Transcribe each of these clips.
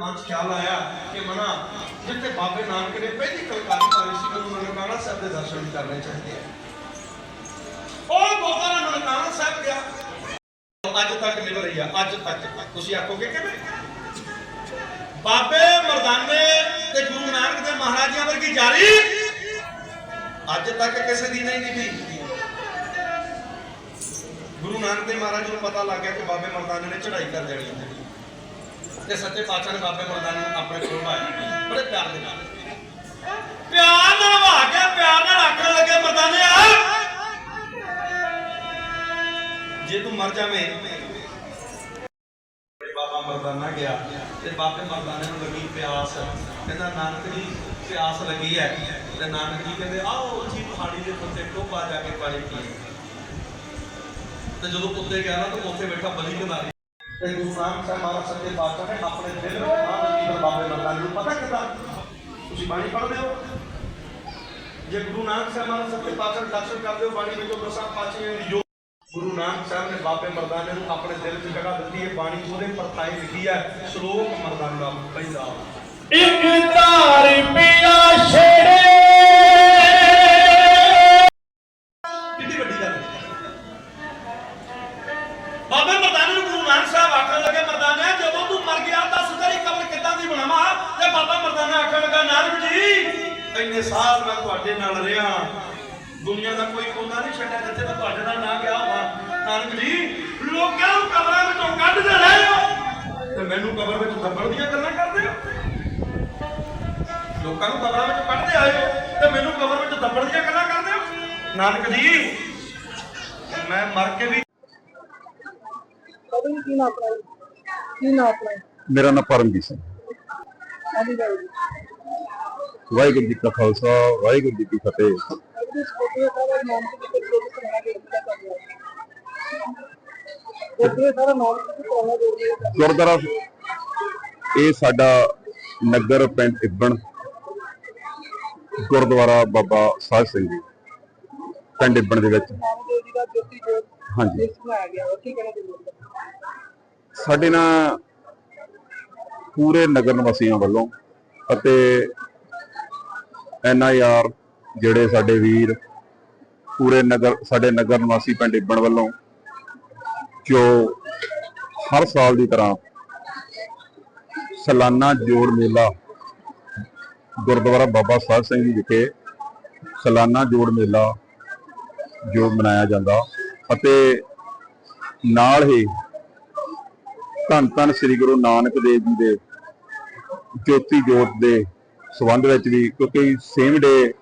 ਮਨ ਖਿਆਲ ਆਇਆ ਕਿ ਮਨਾ, ਜਿੱਥੇ ਬਾਬੇ ਨਾਨਕ ਨੇ ਪਹਿਲੀ ਕਲਕਾਰੀ ਪਾਈ ਸੀ ਮੈਨੂੰ ਨਨਕਾਣਾ ਸਾਹਿਬ ਦੇ ਦਰਸ਼ਨ ਵੀ ਕਰਨੇ ਚਾਹੀਦੇ ਆ। ਉਹ ਗੁਰਦੁਆਰਾ ਨਨਕਾਣਾ ਸਾਹਿਬ ਗਿਆ। ਅੱਜ ਤੱਕ ਮਿਲ ਰਹੀ ਆ, ਅੱਜ ਤੱਕ। ਤੁਸੀਂ ਆਖੋਗੇ ਕਿਵੇਂ? ਬਾਬੇ ਮਰਦਾਨੇ ਤੇ ਗੁਰੂ ਨਾਨਕ ਦੇ ਮਹਾਰਾਜਿਆਂ ਵਰਗੀ ਜਾਰੀ? ਅੱਜ ਤੱਕ ਕਿਸੇ ਦੀ ਨਹੀਂ ਨਿਭੀ ਗੁਰੂ ਨਾਨਕ ਦੇਵ ਮਹਾਰਾਜ ਨੂੰ ਪਤਾ ਲੱਗ ਗਿਆ ਕਿ ਬਾਬੇ ਮਰਦਾਨੇ ਨੇ ਚੜ੍ਹਾਈ ਕਰ ਦੇਣੀ ਹੈ। ਤੇ ਸੱਚੇ ਪਾਤਸ਼ਾਹ ਨੇ ਬਾਬੇ ਮਰਦਾਨੇ ਨੂੰ ਆਪਣੇ ਕੋਲ ਭਾਇਆ ਬੜੇ ਪਿਆਰ ਦੇ ਨਾਲ। ਪਿਆਰ ਨਾਲ ਵਾ ਕੇ ਪਿਆਰ ਨਾਲ ਆਖਣ ਲੱਗੇ, ਮਰਦਾਨੇ ਆ। ਜੇ ਤੂੰ ਮਰ ਜਾਵੇਂ ਬਾਬਾ ਮਰਦਾਨਾ ਗਿਆ, ਤੇ ਬਾਬੇ ਮਰਦਾਨੇ ਨੂੰ ਲੱਗੀ ਪਿਆਸ। ਕਹਿੰਦਾ, ਨਾਨਕ ਜੀ, ਪਿਆਸ ਲੱਗੀ ਹੈ। ਤੇ ਨਾਨਕ ਜੀ ਕਹਿੰਦੇ, ਆਓ ਜੀ, ਪਹਾੜੀ ਦੇ ਉੱਤੇ ਟੋਪਾ ਜਾ ਕੇ ਪਾਣੀ ਪੀਓ ਤੇ ਜਦੋਂ ਉੱਤੇ ਗਿਆ ਨਾ, ਤਾਂ ਉੱਥੇ ਬੈਠਾ ਬਲੀ ਕਨਾਰੀ ਤੇ ਗੁਰੂ ਨਾਨਕ ਸਾਹਿਬ ਮਹਾਰਾਜ ਸੱਚੇ ਪਾਤਸ਼ਾਹ ਨੇ ਆਪਣੇ ਦਿਲ ਵਿੱਚ ਮਾਂ ਦੀ ਬਾਬੇ ਮਰਦਾਨੇ ਨੂੰ ਪਤਾ ਕਿੱਦਾਂ ਤੁਸੀਂ ਬਾਣੀ ਪੜ੍ਹਦੇ ਹੋ? ਜੇ ਗੁਰੂ ਨਾਨਕ ਸਾਹਿਬ ਮਹਾਰਾਜ ਸੱਚੇ ਪਾਤਸ਼ਾਹ ਦਰਸ਼ਨ ਕਰਦੇ ਹੋ, ਬਾਣੀ ਵਿੱਚੋਂ ਦਸਾਂ ਪਾਤਸ਼ਾਹਾਂ ਦੀ ਜੋ ਗੁਰੂ ਨਾਨਕ ਸਾਹਿਬ ਨੇ ਬਾਬੇ ਮਰਦਾਨੇ ਨੂੰ ਆਪਣੇ ਦਿਲ 'ਚ ਜਗ੍ਹਾ ਦਿੱਤੀ। ਹੈ ਬਾਣੀ ਉਹਦੇ ਪਰਥਾਈ ਲਿਖੀ ਹੈ, ਸ਼ਲੋਕ ਮਰਦਾਨਾ ਪਹਿਲਾ। ਇੱਕ ਧਾਰ ਪਿਆ ਛੇੜੇ ਇੰਨੇ ਸਾਲ ਮੈਂ ਤੁਹਾਡੇ ਨਾਲ ਰਿਹਾ। ਦੁਨੀਆ ਦਾ ਕੋਈ ਕੋਨਾ ਨਹੀਂ ਛੱਡਿਆ ਜਿੱਥੇ ਮੈਂ ਤੁਹਾਡੇ ਨਾਲ ਨਾ ਗਿਆ ਹਾਂ ਨਾਨਕ ਜੀ ਲੋਕਾਂ ਨੂੰ ਕਬਰਾਂ ਵਿੱਚੋਂ ਕੱਢਦੇ ਰਹੇ ਹੋ ਤੇ ਮੈਨੂੰ ਕਬਰ ਵਿੱਚ ਦੱਬਣ ਦੀਆਂ ਗੱਲਾਂ ਕਰਦੇ ਹੋ? ਲੋਕਾਂ ਨੂੰ ਕਬਰਾਂ ਵਿੱਚ ਕੱਢਦੇ ਆਏ ਹੋ ਤੇ ਮੈਨੂੰ ਕਬਰ ਵਿੱਚ ਦੱਬਣ ਦੀਆਂ ਗੱਲਾਂ ਕਰਦੇ ਹੋ? ਨਾਨਕ ਜੀ ਮੈਂ ਮਰ ਕੇ ਵੀ ਕੀ ਨਾਮ ਆਪਣਾ? ਕੀ ਨਾਮ ਆਪਣਾ? ਮੇਰਾ ਨਾਮ ਪਰਮਜੀਤ ਸਿੰਘ। ਹਾਂਜੀ ਬਾਬਾ ਜੀ। ਵਾਹਿਗੁਰੂ ਜੀ ਕਾ ਖਾਲਸਾ, ਵਾਹਿਗੁਰੂ ਜੀ ਕੀ ਫਤਿਹ। ਗੁਰਦੁਆਰਾ ਇਹ ਸਾਡਾ ਨਗਰ ਪਿੰਡ ਇਬਣ, ਗੁਰਦੁਆਰਾ ਬਾਬਾ ਸਾਹਿਬ ਸਿੰਘ ਜੀ, ਪਿੰਡ ਇੱਬਣ ਦੇ ਵਿੱਚ। ਹਾਂਜੀ। ਸਾਡੇ ਨਾਲ ਪੂਰੇ ਨਗਰ ਨਿਵਾਸੀਆਂ ਵੱਲੋਂ ਅਤੇ ਐਨ ਆਈ ਆਰ ਜਿਹੜੇ ਸਾਡੇ ਵੀਰ ਪੂਰੇ ਨਗਰ, ਸਾਡੇ ਨਗਰ ਨਿਵਾਸੀ ਪਿੰਡ ਇੱਬਣ ਵੱਲੋਂ, ਜੋ ਹਰ ਸਾਲ ਦੀ ਤਰ੍ਹਾਂ ਸਾਲਾਨਾ ਜੋੜ ਮੇਲਾ ਗੁਰਦੁਆਰਾ ਬਾਬਾ ਸਾਹਿਬ ਸਿੰਘ ਜੀ ਵਿਖੇ ਸਾਲਾਨਾ ਜੋੜ ਮੇਲਾ ਜੋ ਮਨਾਇਆ ਜਾਂਦਾ ਅਤੇ ਨਾਲ ਹੀ ਧੰਨ ਧੰਨ ਸ੍ਰੀ ਗੁਰੂ ਨਾਨਕ ਦੇਵ ਜੀ ਦੇ ਜੋਤੀ ਜੋਤ ਦੇ ਸੰਬੰਧ ਵਿੱਚ ਵੀ ਕਿਉਂਕਿ ਸੇਮ ਡੇ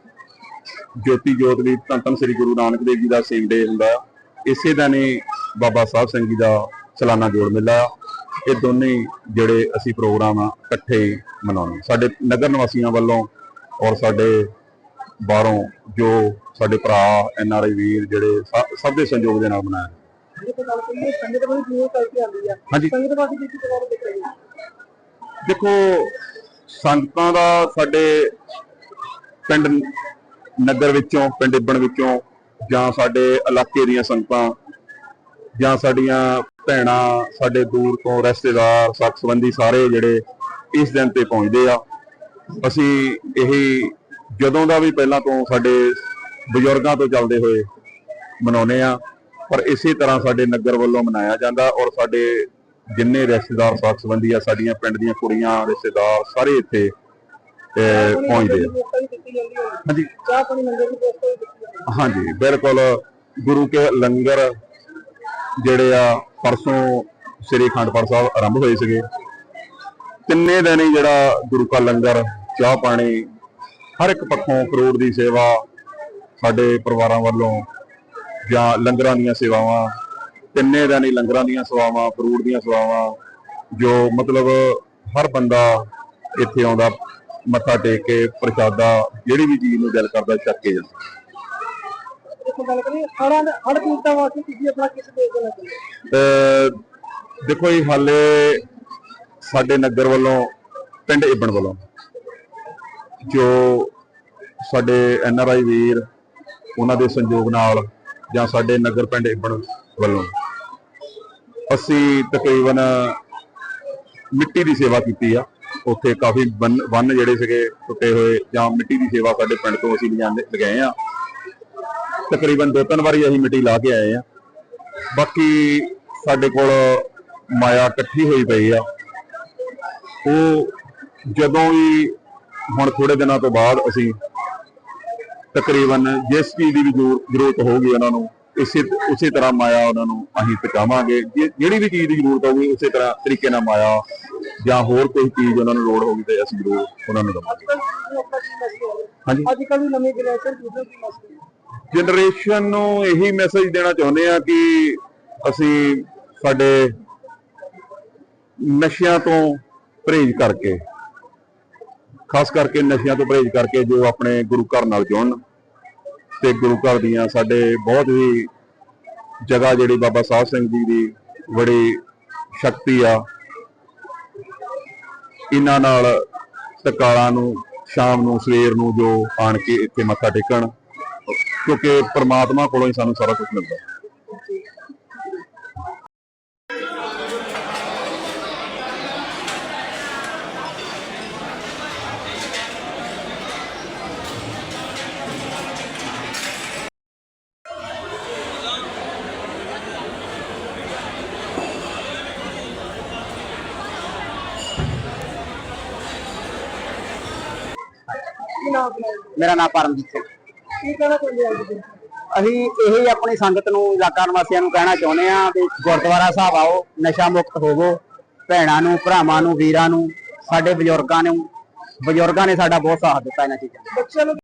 ਜੋਤੀ ਜੋਤ ਵੀ ਧੰਨ ਧੰਨ ਸ੍ਰੀ ਗੁਰੂ ਨਾਨਕ ਦੇਵ ਜੀ ਦਾ ਸੇਮ ਡੇ ਹੁੰਦਾ। ਇਸੇ ਦਿਨ ਹੀ ਬਾਬਾ ਸਾਹਿਬ ਸਿੰਘ ਜੀ ਦਾ ਸਾਲਾਨਾ ਜੋੜ ਮੇਲਾ। ਇਹ ਦੋਨੇ ਜਿਹੜੇ ਅਸੀਂ ਪ੍ਰੋਗਰਾਮ ਆ ਇਕੱਠੇ ਹੀ ਮਨਾਉਂਦੇ ਸਾਡੇ ਨਗਰ ਨਿਵਾਸੀਆਂ ਵੱਲੋਂ ਔਰ ਸਾਡੇ ਬਾਹਰੋਂ ਜੋ ਸਾਡੇ ਭਰਾ ਐਨ ਆਰ ਆਈ ਵੀਰ ਜਿਹੜੇ ਸਭ ਦੇ ਸੰਯੋਗ ਦੇ ਨਾਲ ਮਨਾਇਆ ਹਾਂਜੀ। ਦੇਖੋ ਸੰਗਤਾਂ ਦਾ ਸਾਡੇ ਪਿੰਡ ਨਗਰ ਵਿੱਚੋਂ, ਪਿੰਡ ਇੱਬਣ ਵਿੱਚੋਂ ਜਾਂ ਸਾਡੇ ਇਲਾਕੇ ਦੀਆਂ ਸੰਗਤਾਂ ਜਾਂ ਸਾਡੀਆਂ ਭੈਣਾਂ, ਸਾਡੇ ਦੂਰ ਤੋਂ ਰਿਸ਼ਤੇਦਾਰ ਸਾਕ ਸੰਬੰਧੀ ਸਾਰੇ ਜਿਹੜੇ ਇਸ ਦਿਨ ਤੇ ਪਹੁੰਚਦੇ ਆ। ਅਸੀਂ ਇਹੀ ਜਦੋਂ ਦਾ ਵੀ ਪਹਿਲਾਂ ਤੋਂ ਸਾਡੇ ਬਜ਼ੁਰਗਾਂ ਤੋਂ ਚੱਲਦੇ ਹੋਏ ਮਨਾਉਨੇ ਆ, ਪਰ ਇਸੇ ਤਰ੍ਹਾਂ ਸਾਡੇ ਨਗਰ ਵੱਲੋਂ ਮਨਾਇਆ ਜਾਂਦਾ ਔਰ ਸਾਡੇ ਜਿੰਨੇ ਰਿਸ਼ਤੇਦਾਰ ਸਾਕ ਸੰਬੰਧੀ ਆ, ਸਾਡੀਆਂ ਪਿੰਡ ਦੀਆਂ ਕੁੜੀਆਂ, ਰਿਸ਼ਤੇਦਾਰ ਸਾਰੇ ਇੱਥੇ ਪਹੁੰਚਦੇ ਆ। ਹਾਂਜੀ। ਚਾਹ ਪਾਣੀ ਲੰਗਰ ਦੀ ਵਿਵਸਥਾ ਹਾਂਜੀ, ਬਿਲਕੁਲ ਗੁਰੂ ਕੇ ਲੰਗਰ ਜਿਹੜੇ ਆ, ਪਰਸੋਂ ਸ੍ਰੀ ਅਖੰਡਪੁਰ ਸਾਹਿਬ ਆਰੰਭ ਹੋਏ ਸੀਗੇ। ਤਿੰਨੇ ਦਿਨ ਹੀ ਜਿਹੜਾ ਗੁਰੂ ਕਾ ਲੰਗਰ, ਚਾਹ ਪਾਣੀ, ਹਰ ਇੱਕ ਪੱਖੋਂ ਕਰੋੜ ਦੀ ਸੇਵਾ ਸਾਡੇ ਪਰਿਵਾਰਾਂ ਵੱਲੋਂ ਜਾਂ ਲੰਗਰਾਂ ਦੀਆਂ ਸੇਵਾਵਾਂ ਤਿੰਨੇ ਦਿਨ ਹੀ ਲੰਗਰਾਂ ਦੀਆਂ ਸੇਵਾਵਾਂ ਫਰੂਟ ਦੀਆਂ ਸੇਵਾਵਾਂ ਜੋ ਮਤਲਬ ਹਰ ਬੰਦਾ ਇੱਥੇ ਆਉਂਦਾ ਮੱਥਾ ਟੇਕ ਕੇ ਪ੍ਰਸ਼ਾਦਾ ਜਿਹੜੀ ਵੀ ਚੀਜ਼ ਨੂੰ ਦਿਲ ਕਰਦਾ ਛਕ ਕੇ ਜਾਂਦਾ। ਦੇਖੋ ਜੀ ਹਾਲੇ ਸਾਡੇ ਨਗਰ ਵੱਲੋਂ ਪਿੰਡ ਇਬਣ ਵੱਲੋਂ ਜੋ ਸਾਡੇ ਐਨ ਆਰ ਆਈ ਵੀਰ ਉਹਨਾਂ ਦੇ ਸੰਯੋਗ ਨਾਲ ਜਾਂ ਸਾਡੇ ਨਗਰ ਪਿੰਡ ਇਬਣ ਵੱਲੋਂ ਅਸੀਂ ਤਕਰੀਬਨ ਮਿੱਟੀ ਦੀ ਸੇਵਾ ਕੀਤੀ ਆ। ਉੱਥੇ ਕਾਫੀ ਬੰਨ ਬੰਨ ਜਿਹੜੇ ਸੀਗੇ, ਟੁੱਟੇ ਹੋਏ ਜਾਂ ਮਿੱਟੀ ਦੀ ਸੇਵਾ ਸਾਡੇ ਪਿੰਡ ਤੋਂ ਅਸੀਂ ਲਿਜਾਂਦੇ ਲਗਾਏ ਆ। ਤਕਰੀਬਨ ਦੋ ਤਿੰਨ ਵਾਰੀ ਅਸੀਂ ਮਿੱਟੀ ਲਾ ਕੇ ਆਏ ਆ। ਬਾਕੀ ਸਾਡੇ ਕੋਲ ਮਾਇਆ ਇਕੱਠੀ ਹੋਈ ਪਈ ਆ। ਉਹ ਜਦੋਂ ਵੀ ਹੁਣ ਥੋੜੇ ਦਿਨਾਂ ਤੋਂ ਬਾਅਦ ਅਸੀਂ ਤਕਰੀਬਨ ਜਿਸ ਚੀਜ਼ ਦੀ ਵੀ ਜ਼ਰੂਰ- ਜ਼ਰੂਰਤ ਹੋਊਗੀ ਉਹਨਾਂ ਨੂੰ ਇਸੇ ਉਸੇ ਤਰ੍ਹਾਂ ਮਾਇਆ ਉਹਨਾਂ ਨੂੰ ਅਸੀਂ ਪਹੁੰਚਾਵਾਂਗੇ। ਜਿਹੜੀ ਵੀ ਚੀਜ਼ ਦੀ ਜ਼ਰੂਰਤ ਹੋਊਗੀ ਉਸੇ ਤਰ੍ਹਾਂ ਤਰੀਕੇ ਨਾਲ ਮਾਇਆ ਜਾਂ ਹੋਰ ਕੋਈ ਚੀਜ਼ ਉਹਨਾਂ ਨੂੰ ਲੋੜ ਹੋਊਗੀ ਤੇ ਅਸੀਂ ਜ਼ਰੂਰ ਉਹਨਾਂ ਨੂੰ ਦਵਾਂਗੇ। ਹਾਂਜੀ ਅੱਜ ਕੱਲ੍ਹ ਦੀ ਨਵੀਂ ਜਨਰੇਸ਼ਨ ਟਿਊਸ਼ਨ ਦੀ ਮਸਤੀ ਜਨਰੇਸ਼ਨ ਨੂੰ ਇਹੀ ਮੈਸੇਜ ਦੇਣਾ ਚਾਹੁੰਦੇ ਆ ਕਿ ਅਸੀਂ ਸਾਡੇ ਨਸ਼ਿਆਂ ਤੋਂ ਪਰਹੇਜ਼ ਕਰਕੇ ਖਾਸ ਕਰਕੇ ਨਸ਼ਿਆਂ ਤੋਂ ਪਰਹੇਜ਼ ਕਰਕੇ ਜੋ ਆਪਣੇ ਗੁਰੂ ਘਰ ਨਾਲ ਜੁੜਨ ਤੇ ਗੁਰੂ ਘਰ ਦੀਆਂ ਸਾਡੇ ਬਹੁਤ ਹੀ ਜਗ੍ਹਾ ਜਿਹੜੀ ਬਾਬਾ ਸਾਹਿਬ ਸਿੰਘ ਜੀ ਦੀ ਬੜੀ ਸ਼ਕਤੀ ਆ। ਇਹਨਾਂ ਨਾਲ ਤਕਾਲਾਂ ਨੂੰ, ਸ਼ਾਮ ਨੂੰ, ਸਵੇਰ ਨੂੰ ਜੋ ਆਣ ਕੇ ਇੱਥੇ ਮੱਥਾ ਟੇਕਣ, ਕਿਉਂਕਿ ਪ੍ਰਮਾਤਮਾ ਕੋਲੋਂ ਹੀ ਸਾਨੂੰ ਸਾਰਾ ਕੁਝ ਮਿਲਦਾ। ਮੇਰਾ ਨਾਮ ਪਰਮਜੀਤ ਸਿੰਘ। ਕੀ ਕਹਿਣਾ ਚਾਹੁੰਦੇ ਆ ਜੀ ਅਸੀਂ ਇਹ ਆਪਣੀ ਸੰਗਤ ਨੂੰ ਇਲਾਕਾ ਨਿਵਾਸੀਆਂ ਨੂੰ ਕਹਿਣਾ ਚਾਹੁੰਦੇ ਆ ਵੀ ਗੁਰਦੁਆਰਾ ਸਾਹਿਬ ਆਓ ਨਸ਼ਾ ਮੁਕਤ ਹੋਵੋ ਭੈਣਾਂ ਨੂੰ ਭਰਾਵਾਂ ਨੂੰ ਵੀਰਾਂ ਨੂੰ ਸਾਡੇ ਬਜ਼ੁਰਗਾਂ ਨੂੰ। ਬਜ਼ੁਰਗਾਂ ਨੇ ਸਾਡਾ ਬਹੁਤ ਸਾਥ ਦਿੱਤਾ ਇਹਨਾਂ ਚੀਜ਼ਾਂ। ਬੱਚਿਆਂ ਨੂੰ